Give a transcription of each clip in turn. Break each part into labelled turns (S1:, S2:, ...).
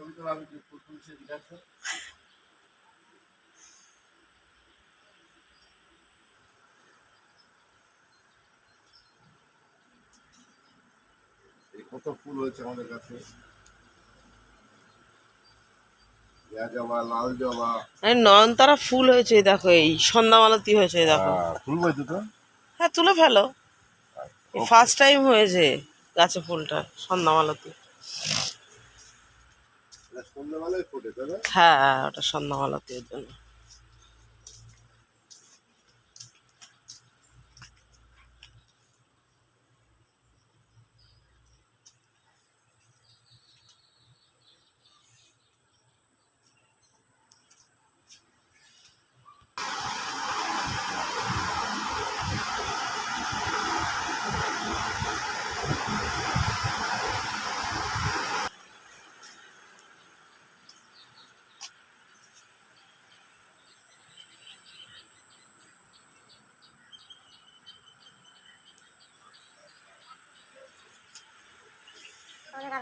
S1: ছবি তোলা আমি এই কত ফুল হয়েছে আমাদের কাছে?
S2: নয়নতারা ফুল হয়েছে দেখো এই সন্ধ্যামালতি হয়েছে দেখো।
S1: হ্যাঁ, ফুল হয়েছে তো?
S2: হ্যাঁ তুলে ফেলো। ফার্স্ট টাইম হয়েছে গাছে ফুলটা সন্ধ্যামালতি
S1: এটা সন্ধ্যাবেলায় ফোটে তাই না
S2: হ্যাঁ ওটা সন্ধ্যামালতির জন্য।
S3: আমাদের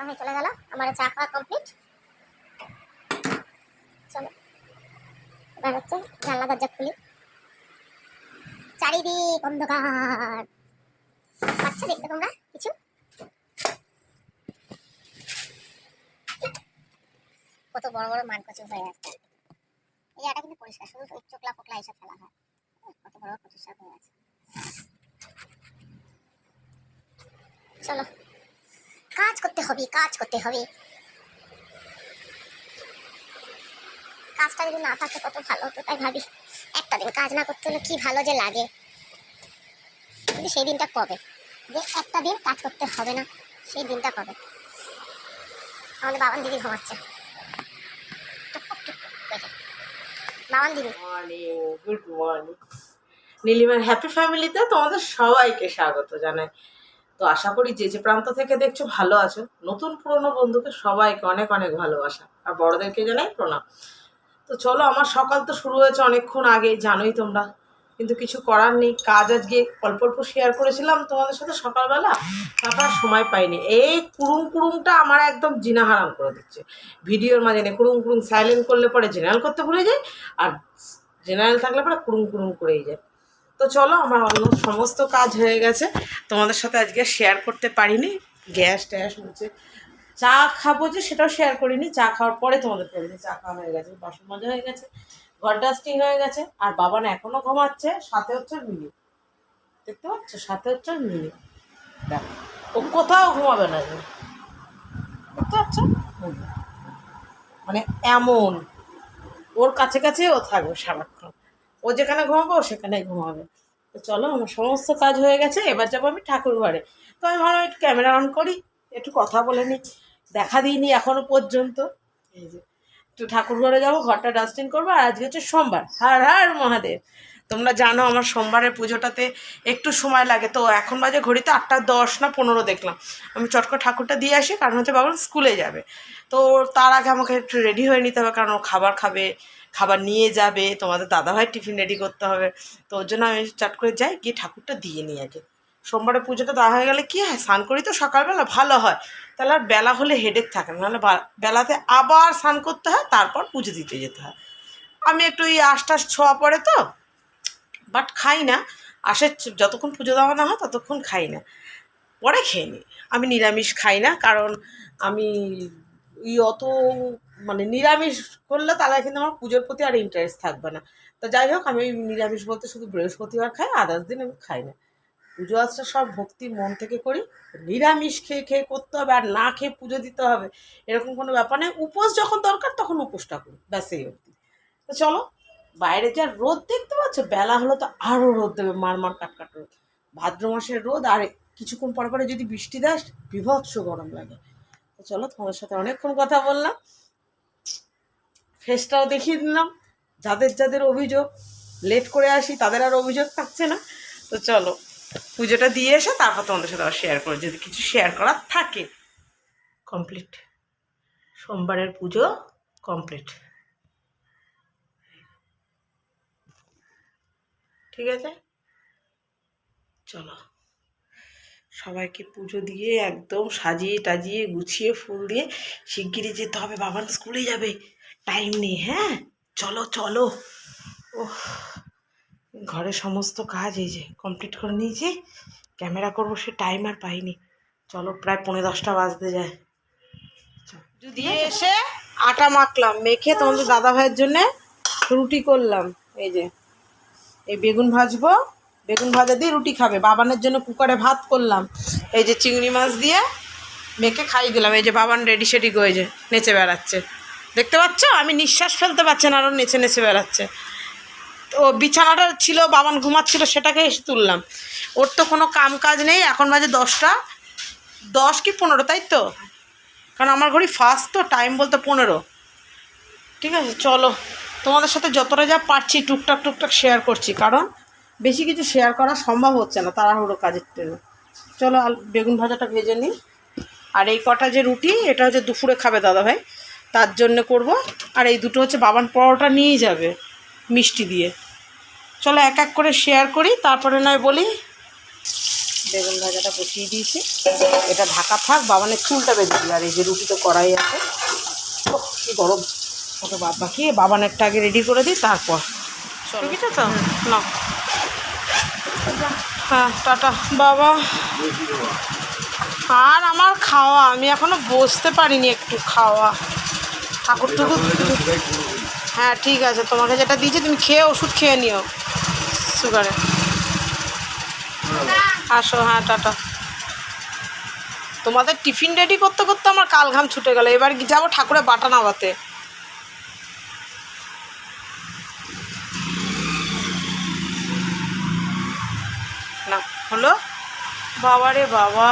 S3: ভাই চলে গেল। আমার চা খাওয়া কমপ্লিট চলো। এবার হচ্ছে জানলা দরজা খুলি। চারিদিক অন্ধকার। পাচ্ছ দেখতে তোমরা কিছু? কত বড় বড় মান কচু হয়ে আছে। এই কিন্তু পরিষ্কার, শুধু চোখলা ফোকলা এসব ফেলা হয়। কত বড় কচু শাক হয়ে আছে। চলো। কাজ করতে হবে, কাজ করতে হবে। কাজটা যদি না থাকে কত ভালো হতো তাই ভাবি, একটা দিন কাজ না করতে হলে কি ভালো যে লাগে। কিন্তু সেই দিনটা কবে? যে একটা দিন কাজ করতে হবে না, সেই দিনটা কবে? আমাদের বাবান দিদি ঘুমাচ্ছে। বাবান দিদি।
S2: গুড মর্নিং নীলিমার হ্যাপি ফ্যামিলিতে তোমাদের সবাইকে স্বাগত জানাই। তো আশা করি যে যে প্রান্ত থেকে দেখছ ভালো আছো। নতুন পুরনো বন্ধুকে সবাইকে অনেক অনেক ভালোবাসা। আর বড়দেরকে জানাই প্রণাম। তো চলো, আমার সকাল তো শুরু হয়েছে অনেকক্ষণ আগে জানোই তোমরা। কিন্তু কিছু করার নেই, কাজ আজকে অল্প অল্প শেয়ার করেছিলাম তোমাদের সাথে সকালবেলা। তারপর সময় পাইনি। এই কুড়ুম কুড়ুমটা আমার একদম জিনা হারাম করে দিচ্ছে। ভিডিওর মাঝে নেই কুড়ুম কুড়ুম সাইলেন্ট করলে পরে জেনারেল করতে ভুলে যাই, আর জেনারেল থাকলে পরে কুড়ুম কুড়ুম করেই যায় তো চলো, আমার অন্য সমস্ত কাজ হয়ে গেছে। তোমাদের সাথে আজকে শেয়ার করতে পারিনি। গ্যাস ট্যাস হচ্ছে। চা খাব যে, সেটাও শেয়ার করিনি। চা খাওয়ার পরে তোমাদের করিনি চা খাওয়া হয়ে গেছে। বাসন মজা হয়ে গেছে, ঘর ডাস্টিং হয়ে গেছে। আর বাবা না এখনও ঘুমাচ্ছে, সাথে হচ্ছে মিনি দেখতে পাচ্ছ? সাথে হচ্ছে মিনি দেখো, ও কোথাও ঘুমাবে না যে। দেখতে পাচ্ছ? মানে এমন। ওর কাছে কাছে ও থাকবে সারাক্ষণ। ও যেখানে ঘুমাবে, ও সেখানেই ঘুমাবে। তো চলো, আমার সমস্ত কাজ হয়ে গেছে, এবার যাব আমি ঠাকুর ঘরে। তো আমি ভাবলাম একটু ক্যামেরা অন করি, একটু কথা বলে নিই। দেখা দিইনি এখনও পর্যন্ত। এই যে, একটু ঠাকুর ঘরে যাব, ঘরটা ডাস্টিং করব, আর আজকে হচ্ছে সোমবার। হার হার মহাদেব। তোমরা জানো আমার সোমবারের পুজোটাতে একটু সময় লাগে। তো এখন বাজে ঘড়িতে আটটা দশ না পনেরো দেখলাম। আমি চটকো ঠাকুরটা দিয়ে আসি, কারণ হচ্ছে বাবা স্কুলে যাবে। তো তার আগে আমাকে একটু রেডি হয়ে নিতে হবে, কারণ খাবার খাবে, খাবার নিয়ে যাবে, তোমাদের দাদাভাই টিফিন রেডি করতে হবে। তো ওর জন্য আমি চট করে যাই, গিয়ে ঠাকুরটা দিয়ে নিই আগে। সোমবারে পুজোটা দেওয়া হয়ে গেলে কী হয়, স্নান করি তো সকালবেলা, ভালো হয়। তাহলে আর বেলা হলে হেডেক থাকে না, নাহলে বেলাতে আবার স্নান করতে হয়, তারপর পুজো দিতে যেতে হয়। আমি একটু এই আশটাশ ছোঁয়া পড়ে তো বাট খাই না। আসে যতক্ষণ পুজো দেওয়া না হয়, ততক্ষণ খাই না। পরে খেয়ে নিই। আমি নিরামিষ খাই না, কারণ আমি ওই অত মানে নিরামিষ করলে তাহলে কিন্তু আমার পুজোর প্রতি আর ইন্টারেস্ট থাকবে না। তো যাই হোক, আমি নিরামিষ বলতে শুধু বৃহস্পতিবার খাই আদার্স দিন আমি খাই না। পুজো আজটা সব ভক্তি মন থেকে করি। নিরামিষ খেয়ে খেয়ে করতে হবে আর না খেয়ে পুজো দিতে হবে, এরকম কোনো ব্যাপার নেই। উপোস যখন দরকার তখন উপোসটা করি, ব্যাস এই অবধি। তো চলো, বাইরে যা রোদ দেখতে পাচ্ছ, বেলা হলো তো আরও রোদ দেবে, মারমার কাটকাট রোদ। ভাদ্র মাসের রোদ, আর কিছুক্ষণ পরে পরে যদি বৃষ্টি দেয়, বিভৎস গরম লাগে। চলো, তোমাদের সাথে অনেকক্ষণ কথা বললাম। ফেসটাও দেখিয়ে দিলাম। যাদের যাদের অভিযোগ, লেট করে আসি, তাদের আর অভিযোগ থাকছে না। তো চলো, পুজোটা দিয়ে এসে তারপর তোমাদের সাথে আবার শেয়ার করো যদি কিছু শেয়ার করার থাকে কমপ্লিট সোমবারের পুজো কমপ্লিট ঠিক আছে? চলো। সবাইকে পুজো দিয়ে একদম সাজিয়ে টাজিয়ে গুছিয়ে ফুল দিয়ে শিগগিরই যেতে হবে। বাবান স্কুলে যাবে। টাইম নেই হ্যাঁ? চলো চলো। ও ঘরের সমস্ত কাজ এই যে কমপ্লিট করে নিয়েছি। ক্যামেরা করব সে টাইম আর পাইনি। চলো প্রায় পনেরো দশটা বাজতে যায়। যদি এসে আটা মাখলাম মেখে তোমাদের দাদা ভাইয়ের জন্যে রুটি করলাম। এই যে এই বেগুন ভাজবো। বেগুন ভাজা দিয়ে রুটি খাবে। বাবানের জন্য কুকারে ভাত করলাম। এই যে চিংড়ি মাছ দিয়ে মেখে খাইয়ে দিলাম। এই যে বাবান রেডি সেডি গয়ে যে নেচে বেড়াচ্ছে। দেখতে পাচ্ছ? আমি নিঃশ্বাস ফেলতে পারছি না আরও নেচে নেচে বেড়াচ্ছে। ও বিছানাটা ছিল, বাবান ঘুমাচ্ছিল, সেটাকে এসে তুললাম। ওর তো কোনো কাম কাজ নেই, এখন বাজে দশটা। দশ কি পনেরো, তাই তো? কারণ আমার ঘড়ি ফার্স্ট তো টাইম বলতে পনেরো। ঠিক আছে, চলো। তোমাদের সাথে যতটা যা পারছি, টুকটাক টুকটাক শেয়ার করছি। কারণ বেশি কিছু শেয়ার করা সম্ভব হচ্ছে না তাড়াহুড়ো কাজের জন্য। চলো আল- বেগুন ভাজাটা ভেজে নিই। আর এই কটা যে রুটি এটা হচ্ছে দুপুরে খাবে দাদা ভাই। তার জন্য করব। আর এই দুটো হচ্ছে বাবান পরোটা নিয়েই যাবে মিষ্টি দিয়ে। চলো এক এক করে শেয়ার করি তারপরে নয় বলি বেগুন ভাজাটা বসিয়ে দিয়েছি। এটা ঢাকা থাক বাবানের চুলটা বেঁধে দিই। আর এই যে রুটি তো করাই আছে। কি গরম। ওটা বাদ বাকি বাবানেরটা আগে রেডি করে দিই তারপর। চলো। ঠিক আছে তো? না হ্যাঁ টাটা। বাবা। আর আমার খাওয়া, আমি এখনও বসতে পারিনি একটু খাওয়া। ঠাকুর টুকুর হ্যাঁ ঠিক আছে। তোমাকে যেটা দিয়েছি, তুমি খেয়ে ওষুধ খেয়ে নিও। সুগারে। আসো হ্যাঁ টাটা। তোমাদের টিফিন রেডি করতে করতে আমার কাল ঘাম ছুটে গেল। এবার যাব ঠাকুরের বাটা নামাতে হলো, বাবা রে বাবা।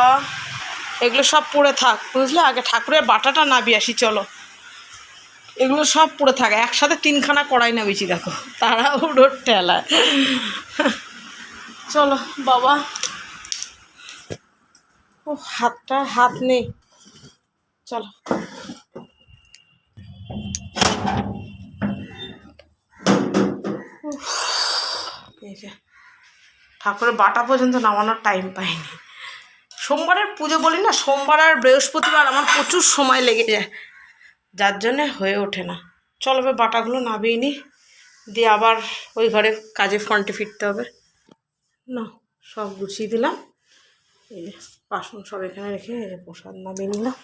S2: এগুলো সব পড়ে থাক, বুঝলে? আগে ঠাকুরের বাটাটা নাবি আসি, চলো। এগুলো সব পড়ে থাকে, একসাথে তিনখানা কড়াই নাবিছি দেখো। তারা উড়োর টেলায় চলো, বাবা। ও, হাতটা হাত নেই। চলো উফ, এই যে ঠাকুরের বাটা পর্যন্ত নামানোর টাইম পাইনি। সোমবারের পুজো বলি না, সোমবার আর বৃহস্পতিবার আমার প্রচুর সময় লেগে যায়। যার জন্যে হয়ে ওঠে না। চলো এবার বাটাগুলো নামিয়ে নিই দিয়ে আবার ওই ঘরে কাজে ফ্রন্টে ফিরতে হবে। না, সব গুছিয়ে দিলাম। এই যে বাসন সব এখানে রেখে প্রসাদ নামিয়ে নিলাম।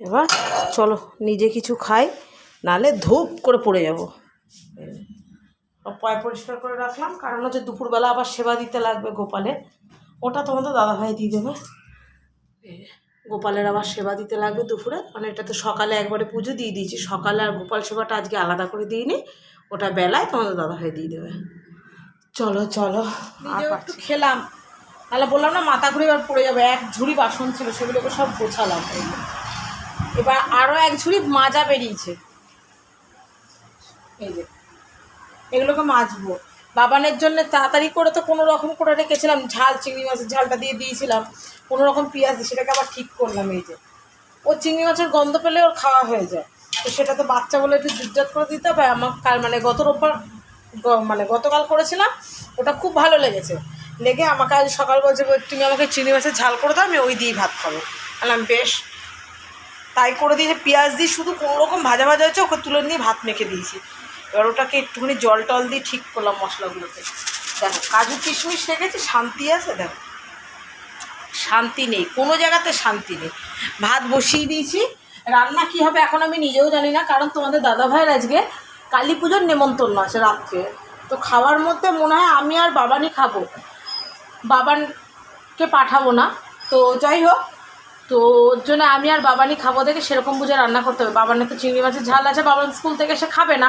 S2: এবার চলো নিজে কিছু খাই, নালে ধূপ করে পড়ে যাব। পয় পরিষ্কার করে রাখলাম। কারণ হচ্ছে দুপুরবেলা আবার সেবা দিতে লাগবে গোপালের ওটা তোমাদের দাদাভাই দিয়ে দেবে। গোপালের আবার সেবা দিতে লাগবে দুপুরে। মানে এটা তো সকালে একবারে পুজো দিয়ে দিয়েছি। সকালে আর গোপাল সেবাটা আজকে আলাদা করে দিইনি। ওটা বেলায় তোমাদের দাদাভাই দিয়ে দেবে। চলো চলো আর একটু খেলাম। তাহলে বললাম না মাথা ঘুরে এবার পড়ে যাবে। এক ঝুড়ি বাসন ছিল সেগুলোকে সব গোছালাম। এবার আরও এক ঝুড়ি মাজা বেরিয়েছে। এই যে এগুলোকে মাজবো। বাবানের জন্য তাড়াতাড়ি করে তো কোনো রকম করে রেখেছিলাম, ঝাল, চিংড়ি মাছের ঝালটা দিয়ে দিয়েছিলাম, কোনো রকম পেঁয়াজ দিয়ে, সেটাকে আবার ঠিক করলাম এই যে। ও চিংড়ি মাছের গন্ধ পেলে ওর খাওয়া হয়ে যায়। তো সেটা তো বাচ্চা বলে একটু জুটজাত করে দিতে হবে, আমার কাল মানে গত রোববার মানে গতকাল করেছিলাম, ওটা খুব ভালো লেগেছে। লেগে আমাকে আজ সকাল বলছে তুমি আমাকে চিংড়ি মাছের ঝাল করে দাও, আমি ওই দিয়েই ভাত খাব। বললাম, বেশ। তাই করে দিয়েছে পেঁয়াজ দিয়ে শুধু কোনো রকম ভাজা ভাজা হয়েছে, ওকে তুলে নিয়ে ভাত মেখে দিয়েছি। এবার ওটাকে একটুখানি জল টল দিয়ে ঠিক করলাম মশলাগুলোকে দেখো, কাজু কিশমিশ রেখেছি, শান্তি আছে? দেখো, শান্তি নেই, কোনো জায়গাতে শান্তি নেই। ভাত বসিয়ে দিয়েছি। রান্না কি হবে এখন আমি নিজেও জানি না, কারণ তোমাদের দাদা ভাইয়ের আজকে কালী পুজোর নেমন্তন্ন আছে রাত্রে। তো খাওয়ার মধ্যে মনে হয় আমি আর বাবানই খাব। বাবানকে পাঠাবো না। তো যাই হোক, তো ওর জন্য আমি আর বাবানি খাব দেখে সেরকম বুঝে রান্না করতে হবে। বাবানের তো চিংড়ি মাছের ঝাল আছে, বাবান স্কুল থেকে সে খাবে না।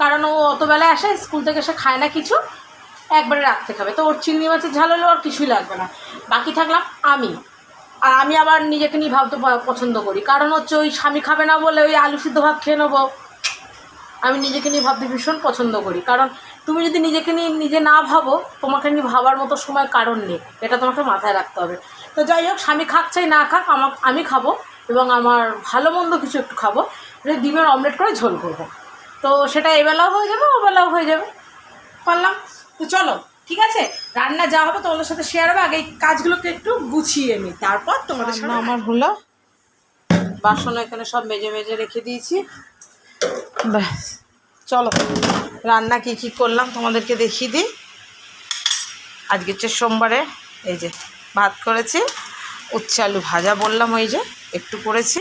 S2: কারণ ও অত বেলায় আসে, স্কুল থেকে এসে খায় না কিছু, একবারে রাখতে খাবে। তো ওর চিংড়ি মাছের ঝাল হলে আর কিছুই লাগবে না। বাকি থাকলাম আমি। আর আমি আবার নিজেকে নিয়ে ভাবতে পছন্দ করি। কারণ হচ্ছে ওই স্বামী খাবে না বলে ওই আলু সিদ্ধ ভাত খেয়ে নেব। আমি নিজেকে নিয়ে ভাবতে ভীষণ পছন্দ করি। কারণ তুমি যদি নিজেকে নিয়ে নিজে না ভাবো, তোমাকে নিয়ে ভাবার মতো সময় কারণ নেই। এটা তোমাকে মাথায় রাখতে হবে। তো যাই হোক, স্বামী খাক চাই, না খাক আমার আমি খাব এবং আমার ভালো মন্দ কিছু একটু খাব। ডিমের অমলেট করে ঝোল করব। তো সেটা এবেলাও হয়ে যাবে ওবেলাও হয়ে যাবে। পারলাম? তো চলো ঠিক আছে? রান্না যা হবে তোমাদের সাথে শেয়ার হবে আগে এই কাজগুলোকে একটু গুছিয়ে নিই তারপর তোমাদের সামনে আমার হলো। বাসন এখানে সব মেজে মেজে রেখে দিয়েছি। ব্যাস চলো। রান্না কি কি করলাম তোমাদেরকে দেখিয়ে দিই। আজকে হচ্ছে সোমবারে এই যে ভাত করেছি উচ্ছে আলু ভাজা বললাম ওই যে একটু করেছি।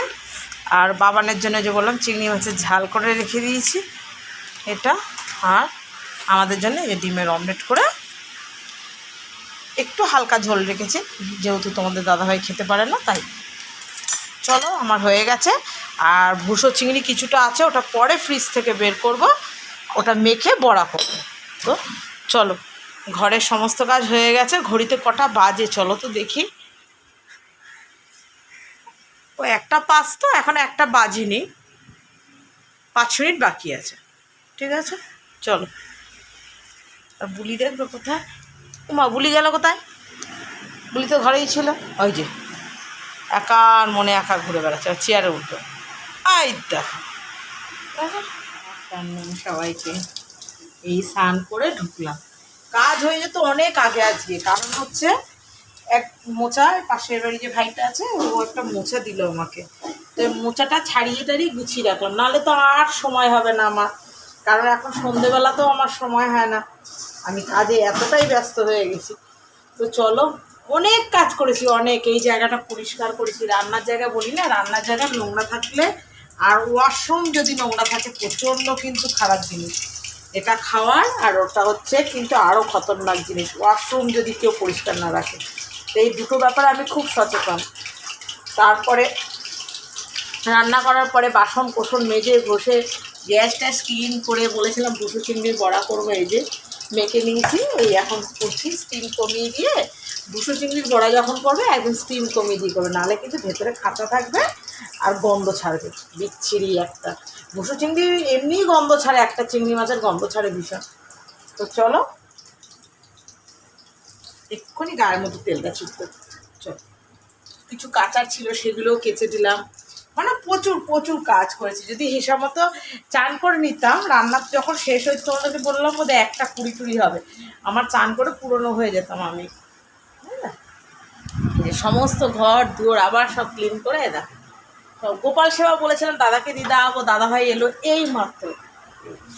S2: আর বাবানের জন্য যে বললাম, চিংড়ি মাছের ঝাল করে রেখে দিয়েছি। এটা আর আমাদের জন্য যে ডিমের অমলেট করে একটু হালকা ঝোল রেখেছি, যেহেতু তোমাদের দাদাভাই খেতে পারে না, তাই। চলো, আমার হয়ে গেছে। আর ভুসো চিংড়ি কিছুটা আছে, ওটা পরে ফ্রিজ থেকে বের করব। ওটা মেখে বড়া করব। তো চলো, ঘরের সমস্ত কাজ হয়ে গেছে, ঘড়িতে কটা বাজে, চলো তো দেখি। ও একটা পাঁচ তো, এখন একটা বাজিনি পাঁচ মিনিট বাকি আছে। ঠিক আছে? চলো। আর বুলি দেখবে কোথায়? মা বুলি গেল কোথায়? বুলি তো ঘরেই ছিল। ওই যে, একার মনে একা ঘুরে বেড়াচ্ছে, আর চেয়ারে উঠবে। আই দেখো? সবাইকে। এই স্নান করে ঢুকলাম। কাজ হয়ে যেত অনেক আগে আজকে। কারণ হচ্ছে এক মোচা পাশের বাড়ি যে ভাইটা আছে, ও একটা মোচা দিল আমাকে। তো মোচাটা ছাড়িয়ে টাড়িয়ে গুছিয়ে রাখলাম। নাহলে তো আর সময় হবে না আমার। কারণ এখন সন্ধেবেলা তো আমার সময় হয় না। আমি কাজে এতটাই ব্যস্ত হয়ে গেছি। তো চলো, অনেক কাজ করেছি, অনেক। এই জায়গাটা পরিষ্কার করেছি। রান্নার জায়গা বলি না, রান্নার জায়গা নোংরা থাকলে আর ওয়াশরুম যদি নোংরা থাকে, প্রচণ্ড কিন্তু খারাপ জিনিস। এটা খাওয়ার আর ওটা হচ্ছে কিন্তু আরও খতরনাক জিনিস। ওয়াশরুম যদি কেউ পরিষ্কার না রাখে। এই দুটো ব্যাপারে আমি খুব সচেতন। তারপরে রান্না করার পরে বাসন কোসন মেজে বসে গ্যাস ট্যাস ক্লিন করে বলেছিলাম দুশো চিংড়ির বড়া করব এই যে, মেখে নিয়েছি। এই এখন করছি স্টিম কমিয়ে দিয়ে দুশো চিংড়ির বড়া যখন করবে একদম স্টিম কমিয়ে দিয়ে করবে। নাহলে কিন্তু ভেতরে কাঁচা থাকবে আর গন্ধ ছাড়বে, বিচ্ছিরি একটা। দুশো চিংড়ি এমনিই গন্ধ ছাড়ে, একটা চিংড়ি মাছের গন্ধ ছাড়ে ভীষণ। তো চলো এক্ষুনি গায়ের মধ্যে তেলটা ছুটতে চলো। কিছু কাঁচার ছিল সেগুলোও কেচে দিলাম। মানে প্রচুর প্রচুর কাজ করেছি। যদি হিসাব মতো চান করে নিতাম, রান্না যখন শেষ হয়েছে তোমাদেরকে বললাম বোধ একটা কুড়ি টুড়ি হবে। আমার চান করে পুরনো হয়ে যেতাম আমি। সমস্ত ঘর, দুয়ার, আবার সব ক্লিন করে সব গোপাল সেবা বলেছিলাম দাদাকে দিদা ও দাদা ভাই এলো এই মাত্র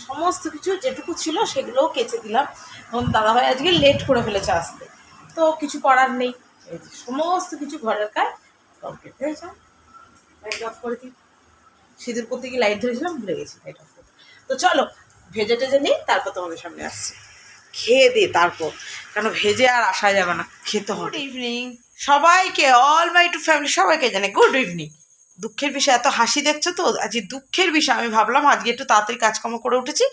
S2: সমস্ত কিছু যেটুকু ছিল সেগুলোও কেচে দিলাম। এবং দাদাভাই আজকে লেট করে ফেলেছে আসতে। তো কিছু করার নেই। এই যে সমস্ত কিছু ঘরের কাজ কমপ্লিট হয়েছে লাইট অফ করে দিই। সিঁদুর করতে গিয়ে লাইট ধরেছিলাম ভুলে গেছি লাইট অফ করতে তো চলো ভেজে টেজে নিই তারপর তোমাদের সামনে আসছি। খেয়ে দে তারপর কেন ভেজে আর আসা যাবে না খেতে হবে। ইভিনিং সবাইকে অল মাই টু ফ্যামিলি সবাইকে জানে গুড ইভিনিং দুঃখের বিষয় এত হাসি দেখছ তো? আজ দুঃখের বিষয় আমি ভাবলাম আজকে একটু তাড়াতাড়ি কাজকর্ম করে উঠেছি।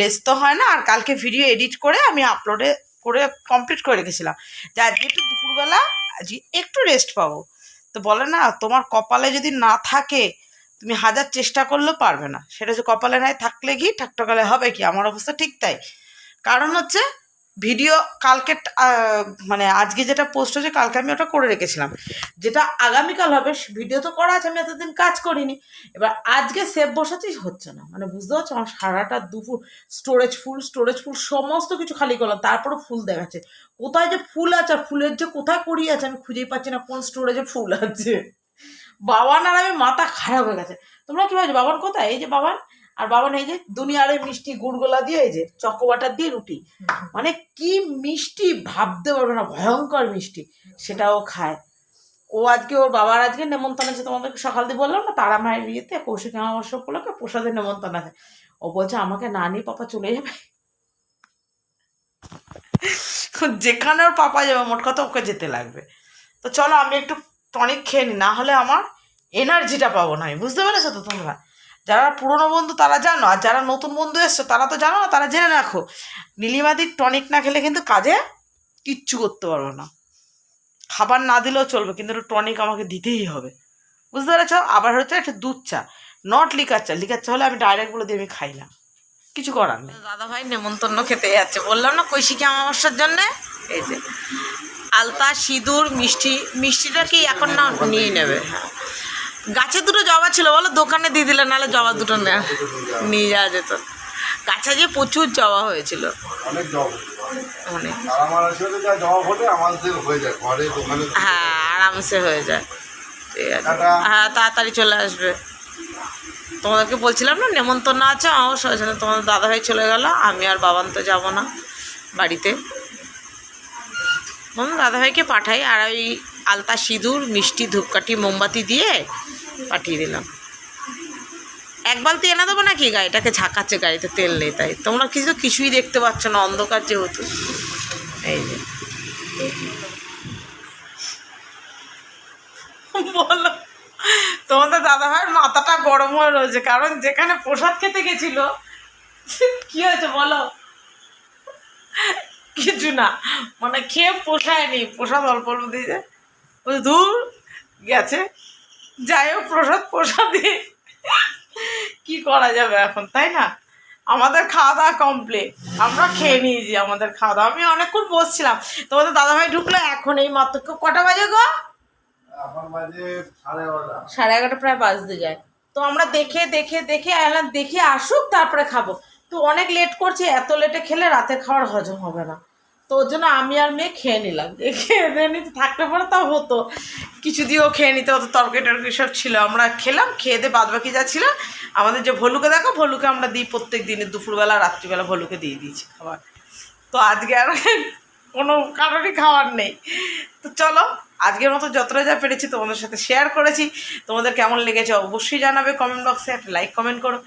S2: রেস্ট তো হয় না আর কালকে ভিডিও এডিট করে আমি আপলোডে করে কমপ্লিট করে রেখেছিলাম। যে আজকে একটু দুপুরবেলা আজকে একটু রেস্ট পাবো। তো বলে না, তোমার কপালে যদি না থাকে, তুমি হাজার চেষ্টা করলেও পারবে না। সেটা যে কপালে নাই থাকলে কি, ঠাকঠকালে হবে কি? আমার অবস্থা ঠিক তাই। কারণ হচ্ছে ভিডিও কালকে মানে আজকে যেটা পোস্ট হয়েছে, কালকে আমি ওটা করে রেখেছিলাম। যেটা আগামীকাল হবে ভিডিও তো করা আছে, আমি এতদিন কাজ করিনি। এবার আজকে সেভ বসাতেই হচ্ছে না। মানে বুঝতে পারছ? আমার সারাটা দুপুর স্টোরেজ ফুল স্টোরেজ ফুল সমস্ত কিছু খালি করলাম তারপরে ফুল দেখাচ্ছে। কোথায় যে ফুল আছে ফুলের যে কোথায় করিয়ে আছে, আমি খুঁজেই পাচ্ছি না কোন স্টোরেজে ফুল আছে। বাবান আর আমি মাথা খারাপ হয়ে গেছে। তোমরা কি ভাবছ, বাবান কোথায়? এই যে বাবান আর বাবান এই যে দুনিয়ার মিষ্টি গুড়গোলা দিয়ে, এই যে চকোবাটার দিয়ে রুটি। মানে কি মিষ্টি ভাবতে পারবে না, ভয়ঙ্কর মিষ্টি। সেটাও খায়। ও আজকে, ওর বাবার আজকে নেমন্তন্ন আছে, তোমাদেরকে সকাল দিয়ে বললাম না, তারা মায়ের বিয়েতে কৌশিক অমাবস্যা উপলক্ষে প্রসাদের নেমন্তন্ন আছে। ও বলছে, আমাকে না নিয়ে পাপা চলে যাবে? যেখানে ওর পাপা যাবে, মোট কথা ওকে যেতে লাগবে। তো চলো, আমি একটু টনিক খেয়ে নিই না হলে আমার এনার্জিটা পাবো না আমি। বুঝতে পেরেছ তো তোমরা? যারা পুরনো বন্ধু তারা জানো, আর যারা নতুন বন্ধু এসছো তারা তো জানো না, তারা জেনে রাখো নীলিমাদির টনিক না খেলে কিন্তু কাজে কিচ্ছু করতে পারব না। খাবার না দিলেও চলবে, কিন্তু একটু টনিক আমাকে দিতেই হবে। বুঝতে পেরেছ? আবার হচ্ছে একটা দুধ চা নট লিকার চা। লিকার চা হলে আমি ডাইরেক্ট বলে দিয়ে আমি খাই না কিছু করার নেই। দাদা ভাই নেমন্তন্ন খেতে যাচ্ছে। বললাম না কৈশিকি অমাবস্যার জন্যে? এই যে, আলতা, সিঁদুর, মিষ্টি, মিষ্টিটা কি এখন না নিয়ে নেবে? হ্যাঁ গাছে দুটো জবা ছিল বলো দোকানে দিয়ে দিলে নাহলে জবা দুটো নিয়ে যাওয়া যেত। গাছে যে প্রচুর জবা হয়েছিল।
S1: হয়ে
S2: আরামসে হয়ে যায়। ঠিক আছে। হ্যাঁ তাড়াতাড়ি চলে আসবে। তোমাদেরকে বলছিলাম না নেমন্তন্ন আছে অবশ্য ওই জন্য তোমাদের দাদাভাই চলে গেল আমি আর বাবান তো যাব না বাড়িতে। দাদাভাইকে পাঠাই আর ওই আলতা সিঁদুর মিষ্টি ধূপকাঠি মোমবাতি দিয়ে পাঠিয়ে দিলাম। এক বালতি এনে দেবো নাকি? গাড়িটাকে ঝাঁকাচ্ছে, গাড়িতে তেল নেই তাই। তোমরা কিছু কিছুই দেখতে পাচ্ছ না, অন্ধকার যেহেতু। এই যে। বলো, তোমাদের দাদা ভাইয়ের মাথাটা গরম হয়ে রয়েছে, কারণ যেখানে প্রসাদ খেতে গেছিল, কি হয়েছে বলো? কিছু না মানে খেয়ে পোষায়নি, প্রসাদ অল্প অল্প বলছে দূর গেছে। যাই হোক প্রসাদ প্রসাদে কি করা যাবে এখন তাই না? আমাদের খাওয়া দাওয়া কমপ্লিট আমরা খেয়ে নিয়েছি আমাদের খাওয়া দাওয়া। আমি অনেকক্ষণ বসছিলাম। তোমাদের দাদাভাই ঢুকলো এখন এই মাত্র। কটা বাজে গো?
S1: সাড়ে এগারোটা।
S2: প্রায় বাজতে যায়। তো আমরা দেখে দেখে দেখে এলাম দেখে আসুক তারপরে খাব। তো অনেক লেট করছি এত লেটে খেলে রাতে খাওয়ার হজম হবে না। তো ওর জন্য আমি আর মেয়ে খেয়ে নিলাম। খেয়ে নিতে থাকতে পারে তাও হতো। কিছু দিয়েও খেয়ে নিতে হতো, তরকারি টরকারি সব ছিল। আমরা খেলাম, খেয়ে দিয়ে বাদ বাকি যা ছিল, আমাদের যে ভলুকে দেখো ভলুকে আমরা দিই প্রত্যেক দিনে দুপুরবেলা, রাত্রিবেলা ভলুকে দিয়ে দিয়েছি খাবার। তো আজকে আর কোনো কারোরই খাওয়ার নেই। তো চলো, আজকের মতো যতটা যা পেরেছি তোমাদের সাথে শেয়ার করেছি। তোমাদের কেমন লেগেছে অবশ্যই জানাবে কমেন্ট বক্সে একটা লাইক কমেন্ট করো।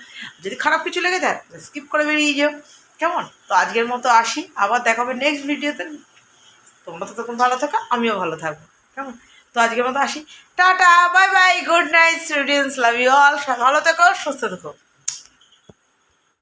S2: যদি খারাপ কিছু লেগে যায় স্কিপ করে বেরিয়ে যাও। কেমন? তো আজকের মতো আসি, আবার দেখাবে নেক্সট ভিডিওতে তোমরা তো তখন ভালো থাকো, আমিও ভালো থাকব। কেমন? তো আজকের মতো আসি। Tata bye bye good night students love you all ভালো থেকো, সুস্থ থেকো।